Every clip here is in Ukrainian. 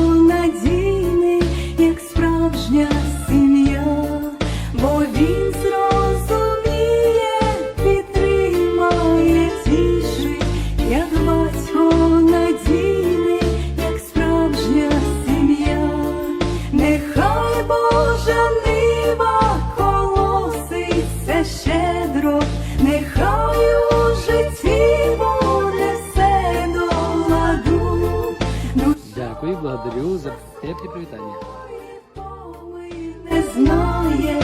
надійний, як справжня сім'я, бо він зрозуміє, підтримає тішить, як батько надійний, як справжня сім'я, нехай Божа нива щедро, нехай у житті. Благодарю за теплі привітання. Не знає,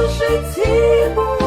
нехай